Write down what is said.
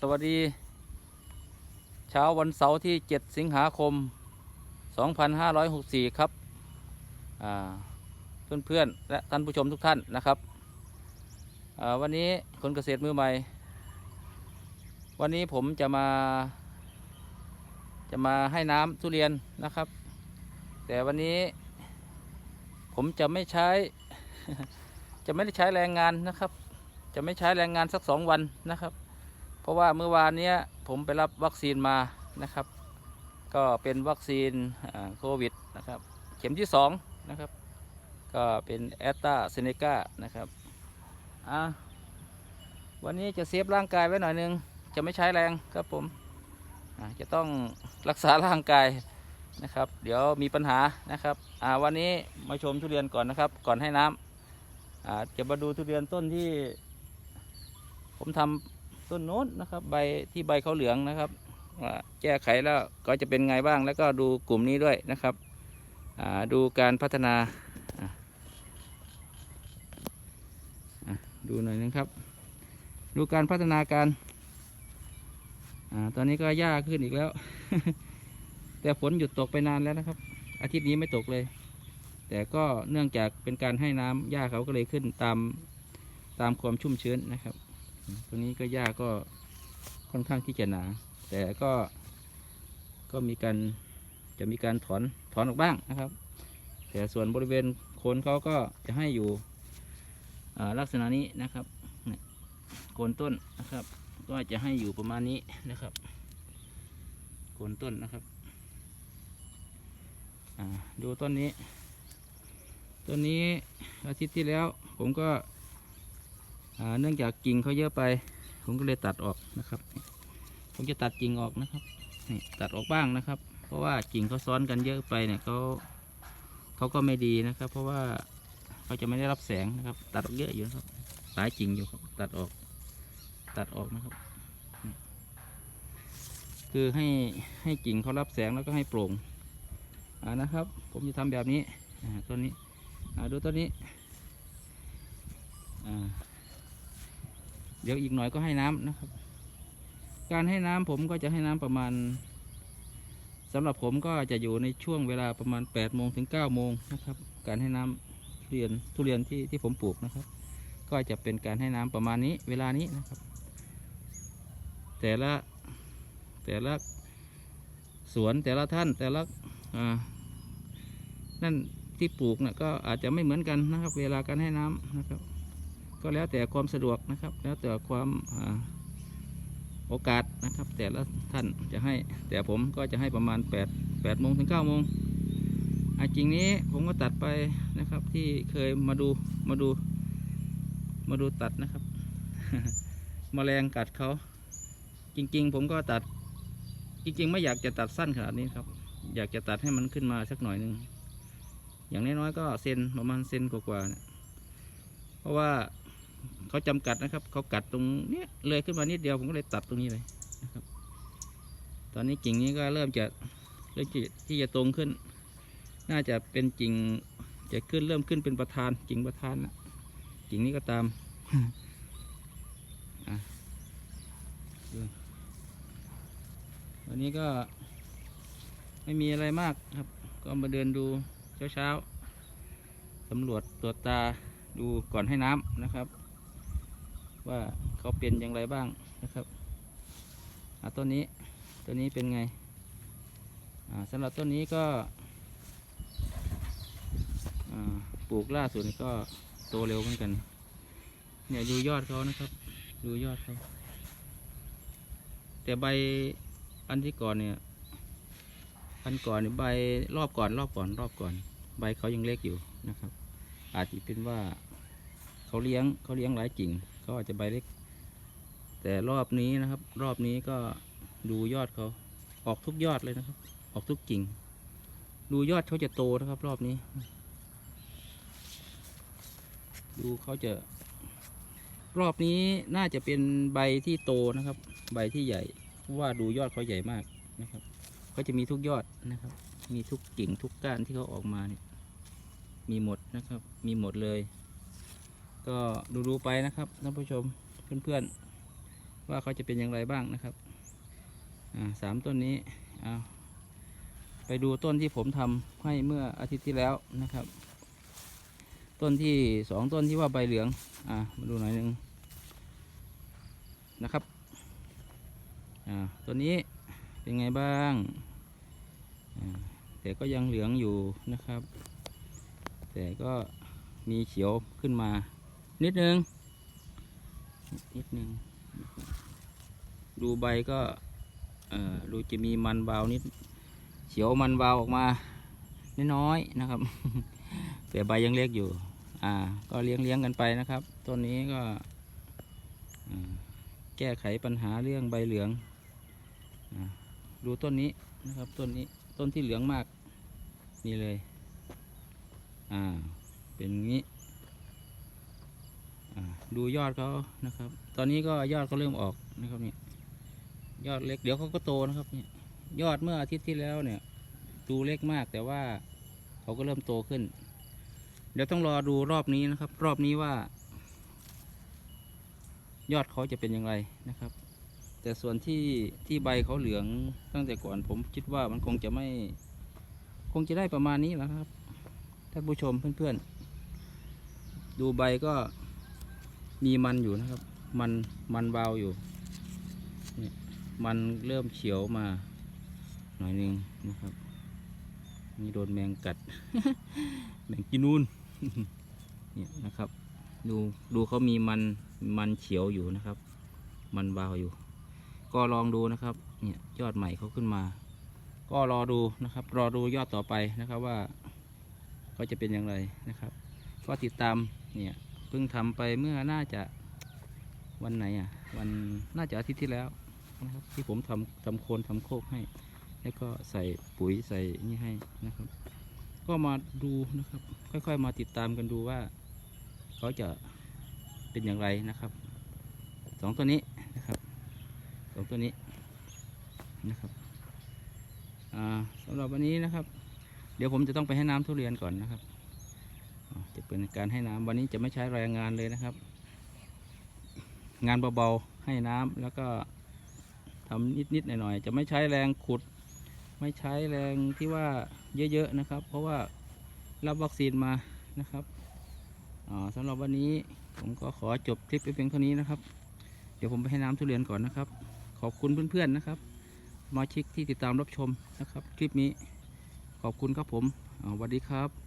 สวัสดี เช้าวันเสาร์ที่ 7 สิงหาคม 2564 ครับอ่าเพื่อนและท่านผู้ชมทุกท่านนะครับ วันนี้คนเกษตรมือใหม่ วันนี้ผมจะมา จะมาให้น้ำทุเรียนนะครับ แต่วันนี้ผมจะไม่ใช้ จะไม่ได้ใช้แรงงานนะครับ จะไม่ใช้แรงงานสักสองวันนะครับ เพราะว่าเมื่อวานเนี้ยผมไปรับวัคซีนมานะครับ ก็เป็นวัคซีนโควิดนะครับ เข็มที่สองนะครับ ก็เป็นแอตตาเซเนกานะครับอ่าวันนี้จะเซฟร่างกายไว้หน่อยนึง จะไม่ใช้แรงครับผมจะต้องรักษาร่างกายนะครับ เดี๋ยวมีปัญหานะครับอ่าวันนี้มาชมทุเรียนก่อนนะครับ ก่อนให้น้ำอ่าจะมาดูทุเรียนต้นที่ ผมทำ ต้นโน้นนะครับ ใบที่ใบเขาเหลืองนะครับแก้ไขแล้วก็จะเป็นไงบ้าง แล้วก็ดูกลุ่มนี้ด้วยนะครับดูการพัฒนาดูหน่อยนึงครับ ดูการพัฒนาการอตอนนี้ก็หญ้าขึ้นอีกแล้ว แต่ฝนหยุดตกไปนานแล้วนะครับ อาทิตย์นี้ไม่ตกเลย แต่ก็เนื่องจากเป็นการให้น้ำหญ้าเขาก็เลยขึ้นตามตามความชุ่มชื้นนะครับ ตรงนี้ก็หญ้าก็ค่อนข้างที่จะหนา แต่ก็ก็มีการจะมีการถอนถอนออกบ้างนะครับ แต่ส่วนบริเวณโคนเขาก็จะให้อยู่ลักษณะนี้นะครับโคนต้นนะครับ ก็จะให้อยู่ประมาณนี้นะครับโคนต้นนะครับดูต้นนี้ ต้นนี้อาทิตย์ที่แล้วผมก็ เนื่องจากกิ่งเขาเยอะไป ผมก็เลยตัดออกนะครับ ผมจะตัดกิ่งออกนะครับนี่ตัดออกบ้างนะครับ เพราะว่ากิ่งเขาซ้อนกันเยอะไปเนี่ยเขาเขาก็ไม่ดีนะครับ เพราะว่าเขาจะไม่ได้รับแสงนะครับ ตัดออกเยอะอยู่นะครับหลายกิ่งอยู่ครับตัดออก ตัดออกนะครับ คือให้ให้กิ่งเขารับแสงแล้วก็ให้โปร่งอ่านะครับ ผมจะทำแบบนี้ต้นนี้ดูต้นนี้อ่า เดี๋ยวอีกหน่อยก็ให้น้ำนะครับ การให้น้ำผมก็จะให้น้ำประมาณสำหรับผมก็จะอยู่ในช่วงเวลาประมาณ8ปดโมงถึง9ก้าโมงนะครับ การให้น้ำทุเรียนทุเรียนที่ที่ผมปลูกนะครับ ก็จะเป็นการให้น้ำประมาณนี้เวลานี้นะครับ แต่ละแต่ละสวนแต่ละท่านแต่ละนั่นที่ปลูกนะก็อาจจะไม่เหมือนกันนะครับ เวลาการให้น้ำนะครับ ก็แล้วแต่ความสะดวกนะครับ แล้วแต่ความอโอกาสนะครับ แต่ละท่านจะให้ แต่ผมก็จะให้ประมาณ 8 8โมงถึง9โมงอะจริงนี้ผมก็ตัดไปนะครับที่เคยมาดูมาดู มาดูตัดนะครับมแมลงกัดเขา จริง ๆ ผมก็ตัด จริง ๆ ไม่อยากจะตัดสั้นขนาดนี้ครับ อยากจะตัดให้มันขึ้นมาสักหน่อยหนึ่งอย่างน้อยๆก็เซนประมาณเซนกว่าๆเนี่ยเพราะว่า เขาจำกัดนะครับ เขากัดตรงเนี้ยเลยขึ้นมานิดเดียวผมก็เลยตัดตรงนี้เลยนะครับ ตอนนี้กิ่งนี้ก็เริ่มจะเริ่มจะที่จะตรงขึ้น น่าจะเป็นกิ่งจะขึ้นเริ่มขึ้นเป็นประธานกิ่งประธานนะกิ่งนี้ก็ตามอะดูวันนี้ก็ไม่มีอะไรมากครับ ก็มาเดินดูเช้าๆสำรวจตรวจตาดูก่อนให้น้ำนะครับ ว่าเขาเป็นอย่างไรบ้างนะครับต้นนี้ต้นนี้เป็นไงสำหรับต้นนี้ก็ปลูกล่าสุดก็โตเร็วเหมือนกัน เนี่ยดูยอดเขานะครับ ดูยอดเขาแต่ใบอันที่ก่อนเนี่ยอันก่อนใบรอบก่อน รอบก่อน รอบก่อน ใบเขายังเล็กอยู่นะครับ อาจจะเป็นว่าเขาเลี้ยงเขาเลี้ยงหลายกิ่ง ก็อาจจะใบเล็ก แต่รอบนี้นะครับ รอบนี้ก็ดูยอดเขาออกทุกยอดเลยนะครับ ออกทุกกิ่ง ดูยอดเขาจะโตนะครับ รอบนี้ ดูเขาจะ รอบนี้น่าจะเป็นใบที่โตนะครับ ใบที่ใหญ่ว่าดูยอดเขาใหญ่มากนะครับเขาจะมีทุกยอดนะครับ มีทุกกิ่งทุกก้านที่เขาออกมาเนี่ยมีหมดนะครับ มีหมดเลย ก็ดูๆไปนะครับท่านผู้ชมเพื่อนๆ ว่าเขาจะเป็นอย่างไรบ้างนะครับอ่าสามต้นนี้เอาไปดูต้นที่ผมทำให้เมื่ออาทิตย์ที่แล้วนะครับ ต้นที่สองต้นที่ว่าใบเหลืองอ่ามาดูหน่อยหนึ่งนะครับอ่าต้นนี้เป็นไงบ้างอ่าแต่ก็ยังเหลืองอยู่นะครับ แต่ก็มีเขียวขึ้นมา นิดนึงนิดนึงดูใบก็ดูจะมีมันเบานิดเขียวมันเบาออกมาน้อยๆนะครับแต่ใบยังเล็กอยู่ อ่า ก็เลี้ยงเลี้ยงกันไปนะครับต้นนี้ก็แก้ไขปัญหาเรื่องใบเหลืองอดูต้นนี้นะครับต้นนี้ต้นที่เหลืองมากนี่เลย อ่า เป็นงี้ ดูยอดเขานะครับ ตอนนี้ก็ยอดเขาเริ่มออกนะครับเนี่ยยอดเล็กเดี๋ยวเขาก็โตนะครับเนี่ยยอดเมื่ออาทิตย์ที่แล้วเนี่ย ดูเล็กมากแต่ว่าเขาก็เริ่มโตขึ้น เดี๋ยวต้องรอดูรอบนี้นะครับ รอบนี้ว่า ยอดเขาจะเป็นอย่างไรนะครับ แต่ส่วนที่ที่ใบเขาเหลืองตั้งแต่ก่อนผมคิดว่ามันคงจะไม่ คงจะได้ประมาณนี้แหละครับท่านผู้ชมเพื่อนๆดูใบก็ มีมันอยู่นะครับ มันมันเบาอยู่เนี่ยมันเริ่มเขียวมาหน่อยหนึงนะครับนี่โดนแมงกัด แมงกินูนเนี่ยนะครับ ดูดูเขามีมันมันเขียวอยู่นะครับ มันเบาอยู่ ก็ลองดูนะครับเนี่ยยอดใหม่เขาขึ้นมา ก็รอดูนะครับ รอดูยอดต่อไปนะครับว่าเขาจะเป็นอย่างไรนะครับ ก็ติดตามเนี่ย พิ่งทำไปเมื่อน่าจะวันไหนอะ วันน่าจะอาทิตย์ที่แล้วนะครับที่ผมทำทำโคนทำโคกให้ แล้วก็ใส่ปุ๋ยใส่นี่ให้นะครับ ก็มาดูนะครับ ค่อยๆ มาติดตามกันดูว่า เขาจะเป็นอย่างไรนะครับสองตัวนี้นะครับสองตัวนี้นะครับอ่าสำหรับวันนี้นะครับ เดี๋ยวผมจะต้องไปให้น้ำทุเรียนก่อนนะครับ เป็นการให้น้ำวันนี้จะไม่ใช้แรงงานเลยนะครับ งานเบาๆให้น้ำแล้วก็ทำนิดๆหน่อยๆจะไม่ใช้แรงขุด ไม่ใช้แรงที่ว่าเยอะๆนะครับ เพราะว่ารับวัคซีนมานะครับอ่าสำหรับวันนี้ผมก็ขอจบคลิปไปเพียงเท่านี้นะครับ เดี๋ยวผมไปให้น้ำทุเรียนก่อนนะครับ ขอบคุณเพื่อนๆนะครับมาชิกที่ติดตามรับชมนะครับ คลิปนี้ขอบคุณครับผมสวัสดีครับ